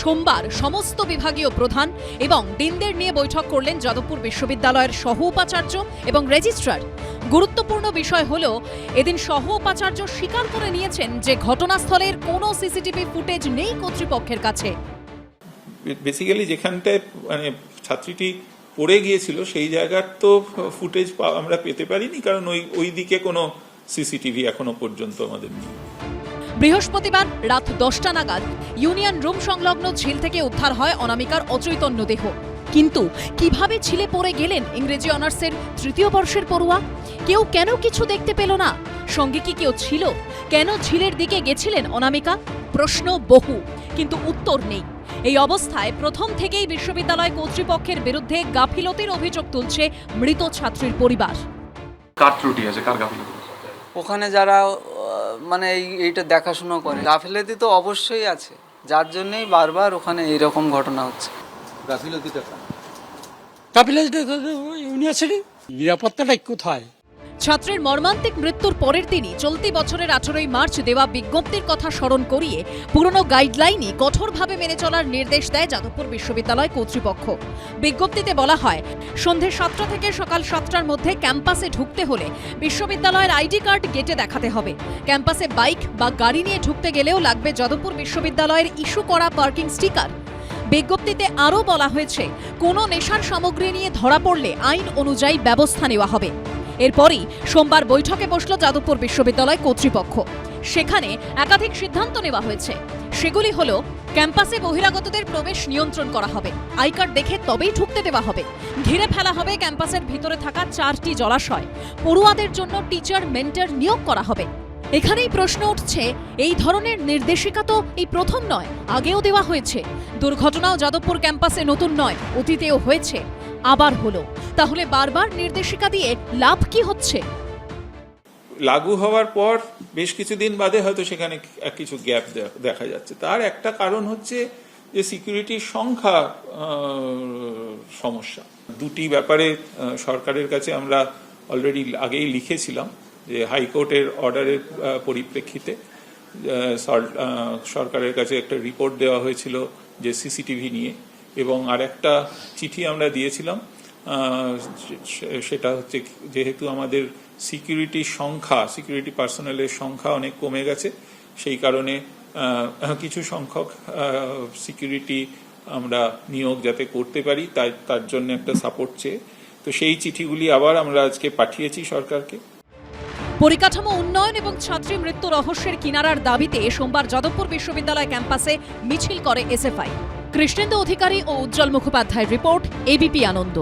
সোমবার সমস্ত বিভাগীয় প্রধান এবং ডিনদের নিয়ে বৈঠক করলেন যাদবপুর বিশ্ববিদ্যালয়ের সহ উপাচার্য এবং রেজিস্ট্রার। গুরুত্বপূর্ণ বিষয় হল, এদিন সহ উপাচার্য স্বীকার করে নিয়েছেন যে ঘটনাস্থলের কোনো সিসিটিভি ফুটেজ নেই কর্তৃপক্ষের কাছে। বেসিক্যালি যেখানটায় মানে ছাত্রীটি পড়ে গিয়েছিল, সেই জায়গার তো ফুটেজ আমরা পেতে পারিনি, কারণ ওই ওই দিকে কোনো সিসিটিভি এখনও পর্যন্ত আমাদের নেই। বৃহস্পতিবার রাত দশটা নাগাদ ইউনিয়ন রুম সংলগ্ন ঝিল থেকে উদ্ধার হয় অনামিকার অচৈতন্য দেহ। কিন্তু কীভাবে ছিলে পড়ে গেলেন ইংরেজি অনার্সের তৃতীয় বর্ষের পড়ুয়া? কেউ কেন কিছু দেখতে পেল না? সঙ্গে কি কেউ ছিল? কেন ঝিলের দিকে গেছিলেন অনামিকা? প্রশ্ন বহু কিন্তু উত্তর নেই। এই অবস্থায় প্রথম থেকেই বিশ্ববিদ্যালয় কর্তৃপক্ষের বিরুদ্ধে গাফিলতির অভিযোগ তুলছে মৃত ছাত্রীর পরিবার। কার ত্রুটি আছে? কার গাফিলতি? ওখানে যারা মানে এই এইটা দেখাশুনো করে। গাফিলতি তো অবশ্যই আছে যার জন্যই বারবার ওখানে এইরকম ঘটনা হচ্ছে। গাফিলতিটা গাফিলতিটা ইউনিভার্সিটি নিরাপত্তাটা কোথায়? ছাত্রের মর্মান্তিক মৃত্যুর পরের দিনই চলতি বছরের আঠারোই মার্চ দেওয়া বিজ্ঞপ্তির কথা স্মরণ করিয়ে পুরনো গাইডলাইনই কঠোরভাবে মেনে চলার নির্দেশ দেয় যাদবপুর বিশ্ববিদ্যালয় কর্তৃপক্ষ। বিজ্ঞপ্তিতে বলা হয়, সন্ধে সাতটা থেকে সকাল সাতটার মধ্যে ক্যাম্পাসে ঢুকতে হলে বিশ্ববিদ্যালয়ের আইডি কার্ড গেটে দেখাতে হবে। ক্যাম্পাসে বাইক বা গাড়ি নিয়ে ঢুকতে গেলেও লাগবে যাদবপুর বিশ্ববিদ্যালয়ের ইস্যু করা পার্কিং স্টিকার। বিজ্ঞপ্তিতে আরও বলা হয়েছে, কোনো নেশার সামগ্রী নিয়ে ধরা পড়লে আইন অনুযায়ী ব্যবস্থা নেওয়া হবে। এরপরই সোমবার বৈঠকে বসল যাদবপুর বিশ্ববিদ্যালয় কর্তৃপক্ষ। সেখানে একাধিক সিদ্ধান্ত নেওয়া হয়েছে। সেগুলি হলো, ক্যাম্পাসে বহিরাগতদের প্রবেশ নিয়ন্ত্রণ করা হবে, আই কার্ড দেখে তবেই ঢুকতে দেওয়া হবে, ঘিরে ফেলা হবে ক্যাম্পাসের ভিতরে থাকা চারটি জলাশয়, পড়ুয়াদের জন্য টিচার, মেন্টর নিয়োগ করা হবে। এখানেই প্রশ্ন উঠছে, এই ধরনের নির্দেশিকা তো এই প্রথম নয়, আগেও দেওয়া হয়েছে। দুর্ঘটনাও যাদবপুর ক্যাম্পাসে নতুন নয়, অতীতেও হয়েছে। আবার হলো। তাহলে বারবার নির্দেশিকা দিয়ে লাভ কি হচ্ছে? লাগু হওয়ার পর বেশ কিছুদিন বাদে হয়তো সেখানে কিছু গ্যাপ দেখা যাচ্ছে। তার একটা কারণ হচ্ছে যে সিকিউরিটির সংখ্যা সমস্যা। দুটি ব্যাপারে সরকারের কাছে আমরা অলরেডি আগেই লিখেছিলাম যে হাইকোর্টের অর্ডারের পরিপ্রেক্ষিতে সরকারের কাছে একটা রিপোর্ট দেওয়া হয়েছিল যে সিসিটিভি নিয়ে। এবং আর একটা চিঠি আমরা দিয়েছিলাম সেটা হচ্ছে যেহেতু আমাদের সিকিউরিটির সংখ্যা, সিকিউরিটি পার্সোনালের সংখ্যা অনেক কমে গেছে, সেই কারণে কিছু সংখ্যক সিকিউরিটি আমরা নিয়োগ যাতে করতে পারি, তাই, তার জন্য একটা সাপোর্ট চেয়ে। তো সেই চিঠিগুলি আবার আমরা আজকে পাঠিয়েছি সরকারকে। পরিকাঠামো উন্নয়ন এবং ছাত্রী মৃত্যু রহস্যের কিনারার দাবিতে সোমবার যাদবপুর বিশ্ববিদ্যালয় ক্যাম্পাসে মিছিল করে এসএফআই। কৃষ্ণেন্দু অধিকারী ও উজ্জ্বল মুখোপাধ্যায়ের রিপোর্ট এবিপি আনন্দ।